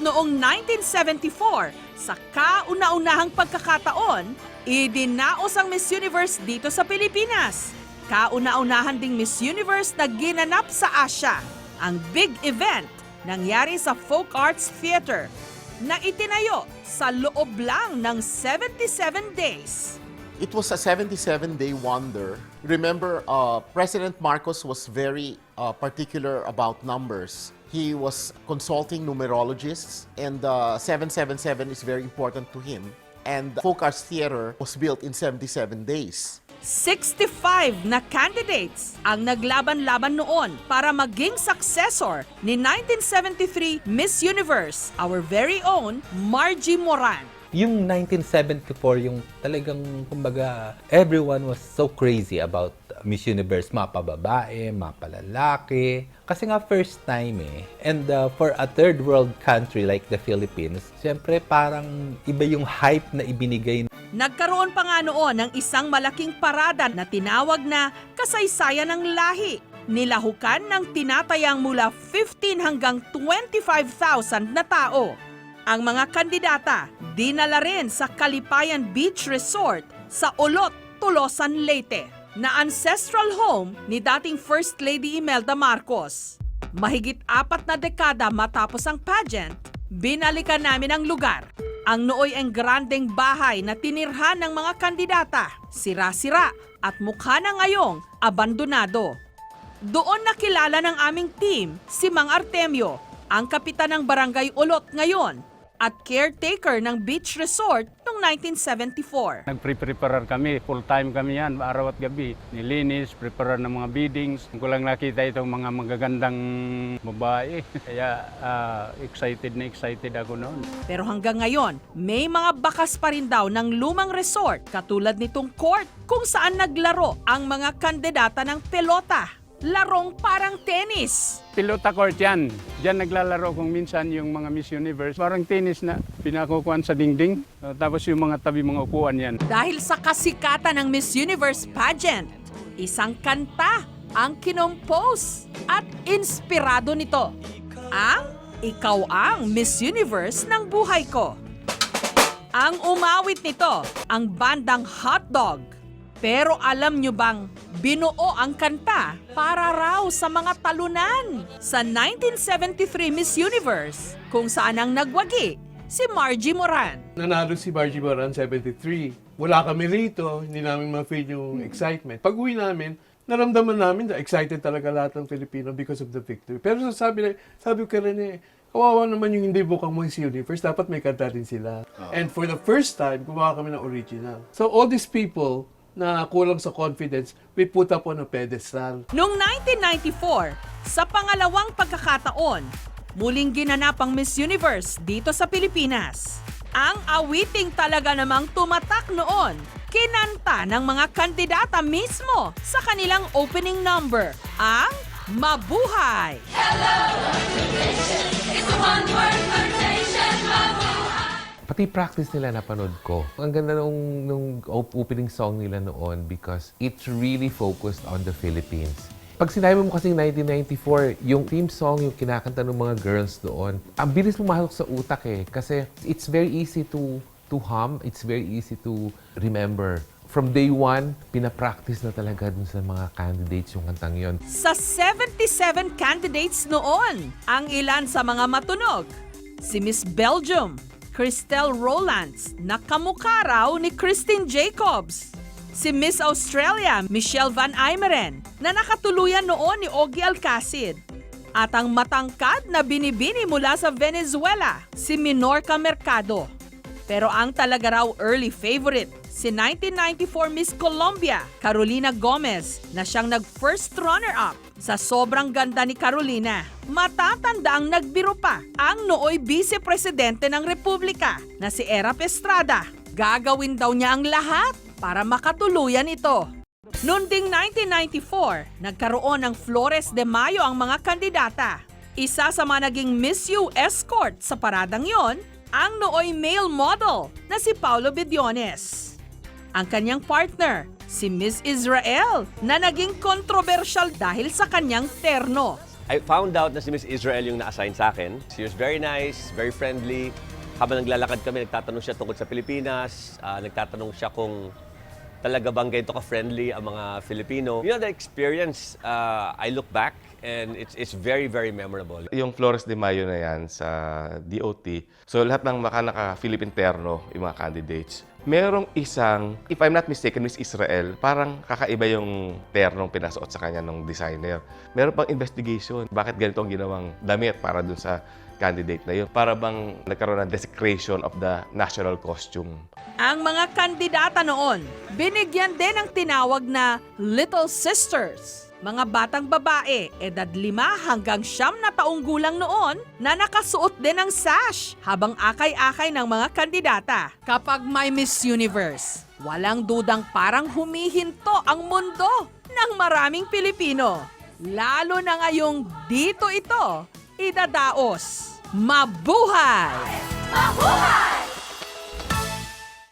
noong 1974, sa kauna-unahang pagkakataon, idinaos ang Miss Universe dito sa Pilipinas. Kauna-unahan ding Miss Universe na ginanap sa Asia. Ang big event nangyari sa Folk Arts Theater na itinayo sa loob lang ng 77 days. It was a 77-day wonder. Remember, uh, President Marcos was very uh, particular about numbers. He was consulting numerologists, and uh, 777 is very important to him. And Folk Arts Theater was built in 77 days. 65 na candidates ang naglaban-laban noon para maging successor ni 1973 Miss Universe, our very own Margie Moran. Yung 1974, yung talagang, kumbaga, everyone was so crazy about Miss Universe, mapababae, mapalalaki. Kasi nga first time eh. And uh, for a third world country like the Philippines, siyempre parang iba yung hype na ibinigay Nagkaroon pa nga noon ng isang malaking parada na tinawag na kasaysayan ng lahi. Nilahukan ng tinatayang mula 15 hanggang 25,000 na tao. Ang mga kandidata dinala rin sa Kalipayan Beach Resort sa Olot, Tulosan, Leyte na ancestral home ni dating First Lady Imelda Marcos. Mahigit apat na dekada matapos ang pageant, binalikan namin ang lugar. Ang nooy ang grandeng bahay na tinirhan ng mga kandidata, sira-sira at mukha na ngayong abandonado. Doon nakilala ng aming team si Mang Artemio, ang kapitan ng Barangay Ulot ngayon at caretaker ng beach resort noong 1974. Nagpre-prepare kami, full-time kami yan, araw at gabi. Nilinis, prepare ng mga biddings. Ko lang nakita itong mga magagandang babae. Kaya ah, excited na excited ako noon. Pero hanggang ngayon, may mga bakas pa rin daw ng lumang resort katulad nitong court kung saan naglaro ang mga kandidata ng pelota. Larong parang tennis. Pilota court yan. Diyan naglalaro kung minsan yung mga Miss Universe. Parang tennis na pinakukuhan sa dingding. Ah, tapos yung mga tabi mga upuan yan. Dahil sa kasikatan ng Miss Universe pageant, isang kanta ang kinompose at inspirado nito. Ang Ikaw ang Miss Universe ng buhay ko. Ang umawit nito, ang bandang Hot Dog. Pero alam nyo bang binuo ang kanta para raw sa mga talunan sa 1973 Miss Universe kung saan ang nagwagi si Margie Moran. Nanalo si Margie Moran 73. Wala kami rito, hindi namin ma-feel yung excitement. Pag uwi namin, naramdaman namin na excited talaga lahat ng Filipino because of the victory. Pero sabi, sabi ko rin eh, kawawa naman yung hindi bukang Miss Universe, dapat may kanta rin sila. And for the first time, gumawa kami ng original. So all these people na kulang sa confidence, we put up on a pedestal. Noong 1994, sa pangalawang pagkakataon, muling ginanap ang Miss Universe dito sa Pilipinas. Ang awiting talaga namang tumatak noon, kinanta ng mga kandidata mismo sa kanilang opening number, ang Mabuhay! Pati practice nila napanood ko. Ang ganda nung, nung op- opening song nila noon because it's really focused on the Philippines. Pag sinabi mo kasing 1994, yung theme song, yung kinakanta ng mga girls doon, ang bilis pumasok sa utak eh. Kasi it's very easy to to hum, it's very easy to remember. From day one, pinapractice na talaga dun sa mga candidates yung kantang yon. Sa 77 candidates noon, ang ilan sa mga matunog, si Miss Belgium, Christelle Rolands, na kamukha raw ni Christine Jacobs. Si Miss Australia, Michelle Van Eimeren, na nakatuluyan noon ni Ogie Alcacid. At ang matangkad na binibini mula sa Venezuela, si Minorca Mercado. Pero ang talaga raw early favorite, si 1994 Miss Colombia, Carolina Gomez, na siyang nag-first runner-up sa sobrang ganda ni Carolina. Matatanda ang nagbiro pa ang nooy vice-presidente ng Republika na si Era Estrada. Gagawin daw niya ang lahat para makatuluyan ito. Noong ding 1994, nagkaroon ng Flores de Mayo ang mga kandidata. Isa sa mga naging Miss U escort sa paradang yon, ang nooy male model na si Paulo Bediones. Ang kanyang partner, si Miss Israel, na naging kontrobersyal dahil sa kanyang terno. I found out na si Miss Israel yung na-assign sa akin. She was very nice, very friendly. Habang naglalakad kami, nagtatanong siya tungkol sa Pilipinas. Ah, nagtatanong siya kung talaga bang ganito ka-friendly ang mga Filipino. You know, the experience, uh, I look back and it's, it's very, very memorable. Yung Flores de Mayo na yan sa DOT, so lahat ng mga naka-Philippine terno, yung mga candidates, merong isang, if I'm not mistaken, Miss Israel, parang kakaiba yung ternong pinasuot sa kanya ng designer. Meron pang investigation. Bakit ganito ang ginawang damit para dun sa candidate na yun? Para bang nagkaroon ng desecration of the national costume. Ang mga kandidata noon, binigyan din ng tinawag na Little Sisters. Mga batang babae, edad lima hanggang siyam na taong gulang noon na nakasuot din ng sash habang akay-akay ng mga kandidata. Kapag may Miss Universe, walang dudang parang humihinto ang mundo ng maraming Pilipino. Lalo na ngayong dito ito, idadaos. Mabuhay! Mabuhay!